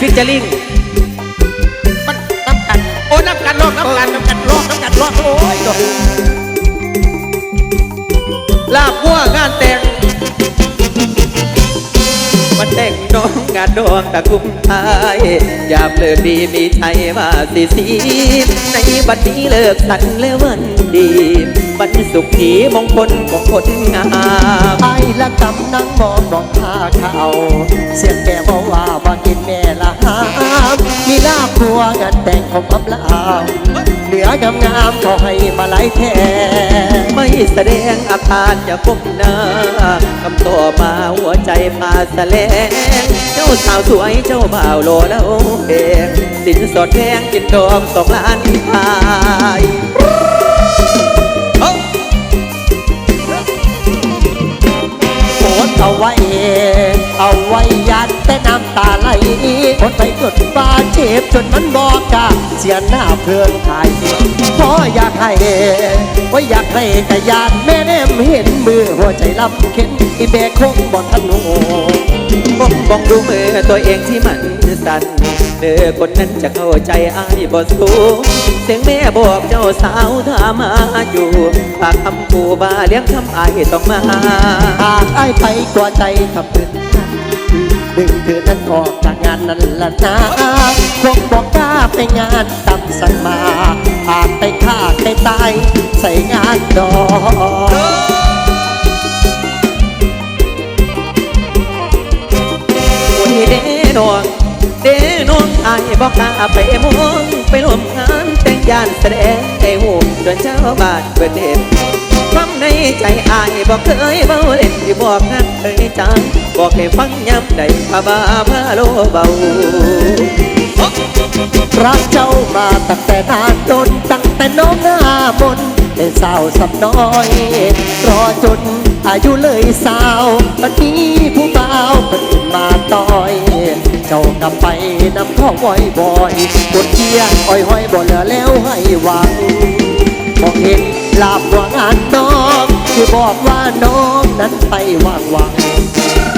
ฟิชเจอริงมันน้ำกันโอ้น้ำกันลอกน้ำกันน้ำกันลอกน้ำกันลอกโอ้ยดอกลาบวัวงานแต่ง มันแต่งน้องงานดวงตะกุมไทยยามเลิกดีมีชัยมาสีสีในบัดนี้เลิกสันและวันดีวันสุขทีมงคลของคนงามไอ้ละกำนั่งมองมองผ้าเขาเสียงแกบอกว่าบ่กินแม่ละหามมีลาบพั วงานแต่งของอับลาวเหนืองามงามเขาให้มาหลายแท่ไม่แสดงอาการจะก้มหน้าคำต่อมาหัวใจพาแสลง เจ้าสาวสวยเจ้าบ่าวโลแล้วเองสินสอดแพงกินดองสองล้านทายเอ้าโอดเอาไว้ เอาไว้ยัด แต่น้ำตาไหลคนไปจดฟ้าเจ็บจนมันบอกกาเสียหน้าเพื่อนขายเพราะอยากให้ว่าอยากให้กะยานแม่แนมเห็นมือหัวใจลำเข็นอีแม่คงบ่ทันโหบอกบอกดูมือตัวเองที่มันสั่นเด้อคนนั้นจะเข้าใจอ้ายบ่สูงเสียงแม่บอกเจ้าสาวถ้ามาอยู่ปากคำกูบาเลี้ยงคำอ้ายต้องมาหากไอ้ายไปกว่าใจทำเป็น ดึงเธอนั้นออกจากงานนั้นละนะคงบอกกล้าไปงานตามสั่งมาหากไปฆ่าใครตายใส่งานดอกเด้นองเด้นองอายบอกกล้าไปมองไปร่วมงานแต่งยานแสดงไอ้หูจนเจ้าบ้านเปิดเด็ด ในใจอายบอกเคยเบาเล่นที่บอกนักเคยจังบอกให้ฟังย้ำได้พาบาพาโลเบารักเจ้ามาตั้งแต่นานจนตั้งแต่น้องหน้ามนเป็นสาวสับน้อย รอจนอายุเลยสาววันนี้ผู้บ่าวคนอื่นมาต่อย เจ้ากลับไปนำข้อบ่อยบ่อยบนเที่ยงอ้อยห้อยบ่เหลือแล้วให้หวังบอกเห็นลาบว่างานน้อง คือบอกว่าน้องนั้นไปว่างวัง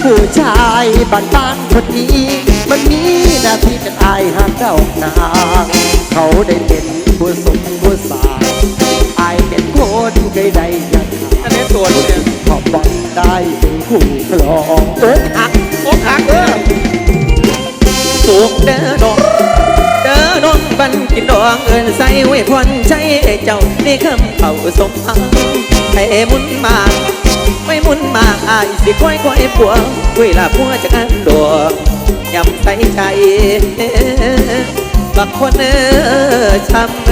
ผู้ชายบ้านบ้านๆคนนี้ มันมีหน้าที่เป็นอายหักเจ้านางเขาได้เป็นผู้สมผู้สางอายเป็นคนเคยได้ยังอันนี้ตัวเนี่ยขอบบังได้เป็นคู่ครองโอ๊กหักโอ้หักเออสุกเด้อดองเด้อน้ ดองเอินใส่ไว้พรใจเจ้าในคำเขาสมอังให้มุนมาไม่มุนมาอายสิค่อยค่อยปัวคุยลาพัวจากอันดวงยำใส่ใจบักคนเออช้ำเอ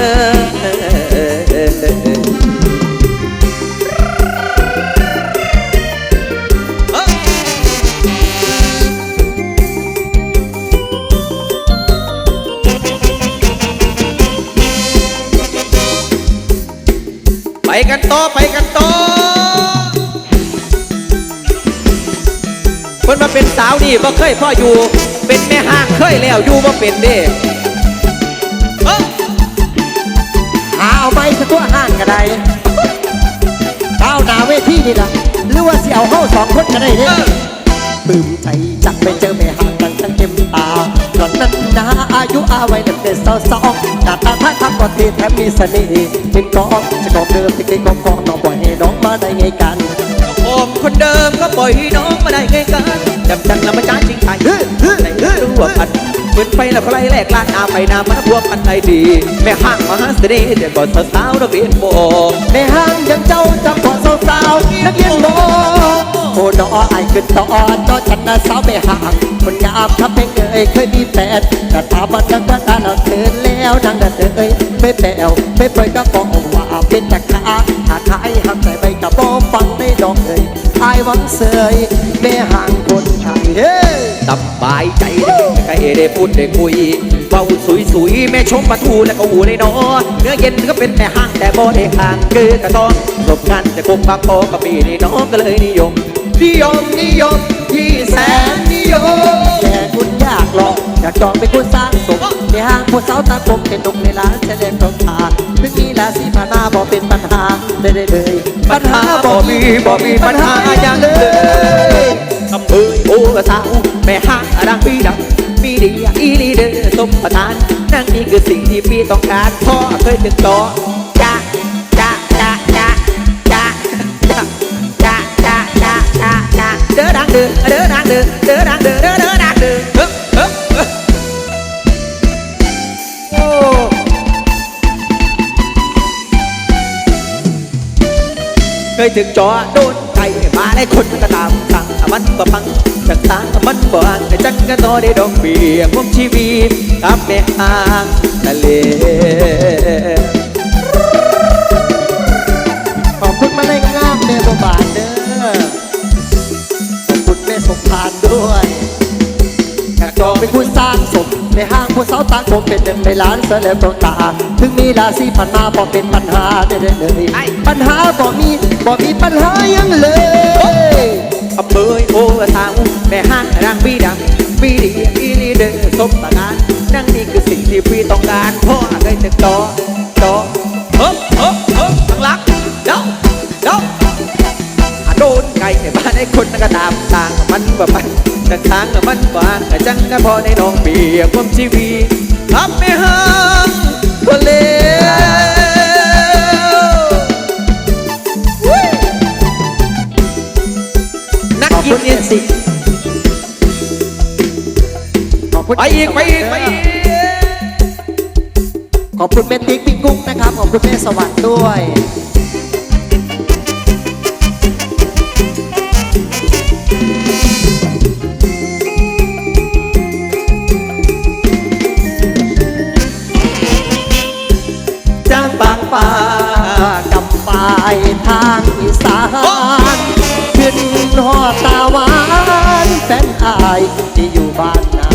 อ กันต่อไปกันต่อคนมาเป็นสาวนี่บ่เคยพ่ออยู่ เป็นแม่ห้างเคยแล้วอยู่บ่เป็นเด้เอ้าหาเอาไปสักตัวห้างก็ได้เอาหนาเวทีนี่ละหรือว่าสิเอาเข้าสองคนก็ได้เอเนี่ย ปลื้มใจจังไปเจอแม่ห่างกันทั้งเต็มตาตอนนั้นนาอายุอาวัยเด็กเด็กสาวสองหน้าตาท่าทางก็เทแถมมีเสน่ห์เป็นกองจะกองเดิมที่เคยกองกองน้องปล่อยให้น้องมาได้ไงกันโอมคนเดิมก็ปล่อยให้น้องมาได้ไงกันจำจังล้วมาจ้าจริงใจเฮ้ยเฮ้ยในเรื่องรวพันเหมือนไฟแล้วก็ไล่แลกลานอาไปนามาพวกพันใจดี แม่ห้างมหาเสน่ห์แต่ก่อนสาวๆระเบียนโบแม่ห่างยังเจ้าจังพอสาวสาวๆนักเรียนโม โอ้น้อไอายขึ้นต่อต่อฉันนะสาวแม่ห่างคนงามทับเป็นเอ่ยเคยมีแฟนแต่ถามว่าจังก็ตาเราเตือนแล้วนางนั่นเอ่ยไม่แปลวไม่เปยก็บอกว่าเป็นแตะขาหาขายหักใส่ใบกระบอกฟังได้ดอกเอ่ยอายวังเสยแม่ห่างคนไทยเฮ้สบายใจได้ใกล้ได้พูดได้คุยเบาสุยสุยๆแม่ชมปลาทูและก็หูเลยเนาะเนื้อเย็นก็เป็นแม่ห้างแต่บ่ได้ห่างคือกระต้องจบกันแต่คงบางโปก็ปีนี้น้องก็เลยนิยม นิยมนิยมที่แสนนิยมแค่คุณอยากลองอยากจองเป็นคุณสร้างสมในห้างผู้สาวตาคมเป็นนกในร้านแสดงของทานถึงมีราศีพานาบอกเป็นปัญหาได้เลย ปัญหาบ่มีบ่มีปัญหาอย่างเลยคำเอ่ยโอ้สาวแม่ห้างรังพีดังมีดีอีลีเดอร์สมประทาน นั่นนี่คือสิ่งที่พี่ต้องการพ่อเคยถึงต่อ ด้อเด้อดังเด้อเด้อดังเด้อเด้อเด้อดังเด้อโอ้เคยถึงจอโดนไก่มาได้คนมันก็ตามสั่งมันบ่พังจังตางมันบ่อ่างแต่จังก็ต่อได้ดอกเบี้ยพวกชีวิตกับแม่อ่างทะเล คุณแม่สมพานด้วยอยากจองเป็นผู้สร้างสมในห้างผู้สาวต่างผมเป็นหนึ่งในล้านเสลบตา ถึงมีราศีพันมาบ่เป็นปัญหาได้เลยปัญหาบ่มีบ่มีปัญหายังเลยอำเภอโอทางแม่ห้างรังบีดังบีดีอีลีเดอร์สมประงานนั่นนี่คือสิ่งที่พี่ต้องการพ่อเคยถึงจอจอเฮ้อ มันบ่ไปแต่ทางมันบางแต่จังก็พอในน้องเบียความชีวิตทำไม่ห้ามทะเลนักกินเอ็นสิขอบคุณไปอีกไปอีกไปอีกขอบคุณแม่ติ๊กปิ๊กกุ๊กนะครับ ขอบคุณแม่สวัสดิ์ด้วยายที่อยู่บ้านนา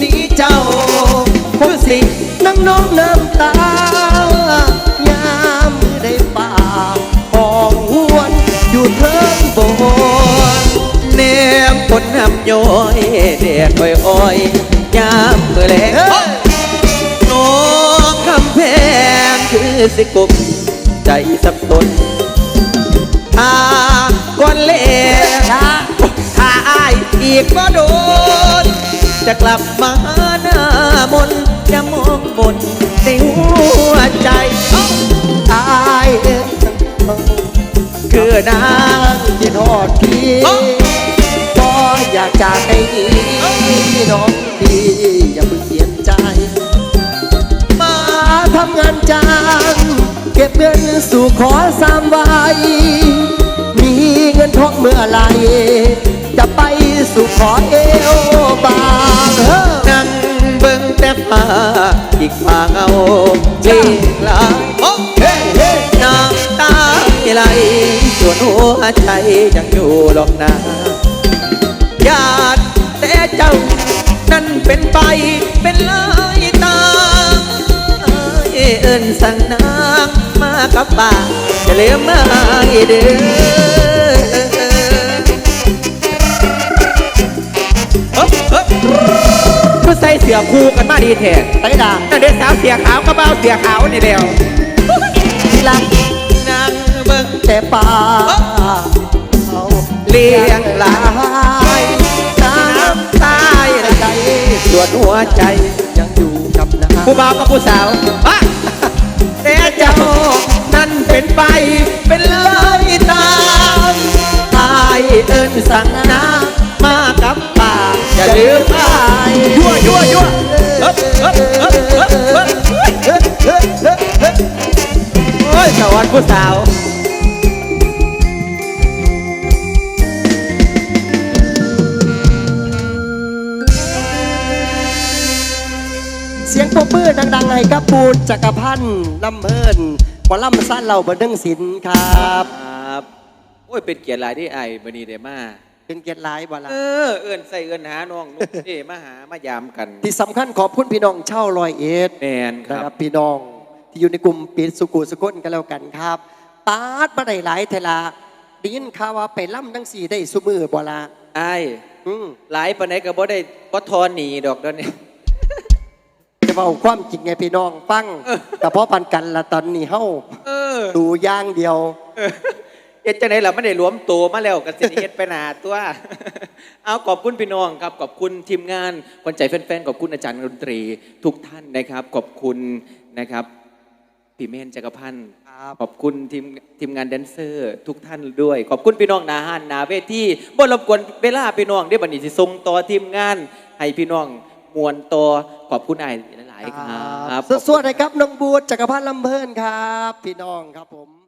นี่เจ้าคือสินั่งน้องน้ำตายามได้ป่าหองหวนอยู่เทิงโบนแนมคนนำย้อยแดดอ้อยอ้อยยามเมื่อแลงน้องคำแพงคือสิกบใจสับสนถ้า อีกก็โดน จะกลับมาหน้ามนจะมองบนในหัวใจเอ้ายเอ็นคือนางที่ทอดพี่ก็อยากจากให้ดีน้องพี่อย่าเพิ่งเปลี่ยนใจ มาทำงานจ้างเก็บเงินสู่ขอสามใบมีเงินทองเมื่อไหร สู่ขอเอวบางเฮ้อนั่งเบิ่งแต่ฟ้าอีกฟ้าเงาเลีลาโอ้เฮ้เฮ้น้ำตาไหลส่วนหัวใจยังอยู่หรอกนาญาติแต่เจ้า นั้นเป็นไปเป็นลายตาเอ้ยเอิ้นสั่งนางมากับป่าจะเลี้ยงมาเด้อ คือใส่เสื้อคู่กันมาดีแท้ไปด่านั่นเด็กสาวเสียขาวก็เบ้าเสียขาวนี่เดียวที่รักนั่งเบิ่งแต่ป่าเอาเลี้ยงหลาหายน้ำน้ำตายละใจส่วนหัวใจยังอยู่กับนาผู้บ่าวกับผู้สาวอะแต่เจ้านั่นเป็นไปเป็นเลยตามอายเอิ้นสั่งน้ำมากับป่าอย่าลืมอา ยยั่วยั่วยั่วเฮ้ยเฮ้ยเฮ้ยเฮ้ยเฮ้ยเฮ้ยเฮ้ยเฮ้ยเฮ้ยโอ้ยสวัสดีผู้สาวเสียงปรบมือดังๆให้กับปูนจักรพันธ์ลำเพินหมอลำสั้นเราบันเทิงศิลป์ครับ ครับ โอ้ย เป็นเกียรติหลายที่ไอ้บันีเดมา เป็นเกียรติหลายบลาเออ เอื้อนใส่เอื้อนหาน้องนุ๊กเอมาหามายามกัน ที่สำคัญขอบคุณพี่น้องเช่าลอยเอ็ดแมนคนะรัครับบพี่น้องที่อยู่ในกลุ่มปิดสุกุสุกนกันแล้วกันครับปาดมาได้หลายเทลาได้ยินข่าวว่าไปล่ำทั้งสี่ได้สุมือบลาไอ้อืมหลายปานไหนก็บ่ได้บ่ทอนหนีดอกเดยวนี้ จะเอาความจริงไงพี่น้องฟัง แต่เพราะปันกันละตอนนี้เฮ้าเออ ดูอย่างเดียว เอ็ดจังไหนล่ะไม่ได้รวมตัวมาแล้วกันสิเฮ็ดไปหนาตัว เอาขอบคุณพี่น้องครับ ขอบคุณทีมงานคนใจแฟนๆ ขอบคุณอาจารย์ดนตรีทุกท่านนะครับ ขอบคุณนะครับพี่เมนจักรพันธ์ครับขอบคุณทีมทีมงานแดนเซอร์ ทุกท่านด้วย ขอบคุณพี่น้องนาฮานนาเวทีบ่รบกวนเวลาพี่น้องได้บัดนี้สิส่งต่อทีมงาน ให้พี่น้องมวนต่อขอบคุณไอ้ายหลาย ๆ ครับ สวัสดีครับน้องบูดจักรพันธ์ลำเพลินครับ พี่น้องครับผม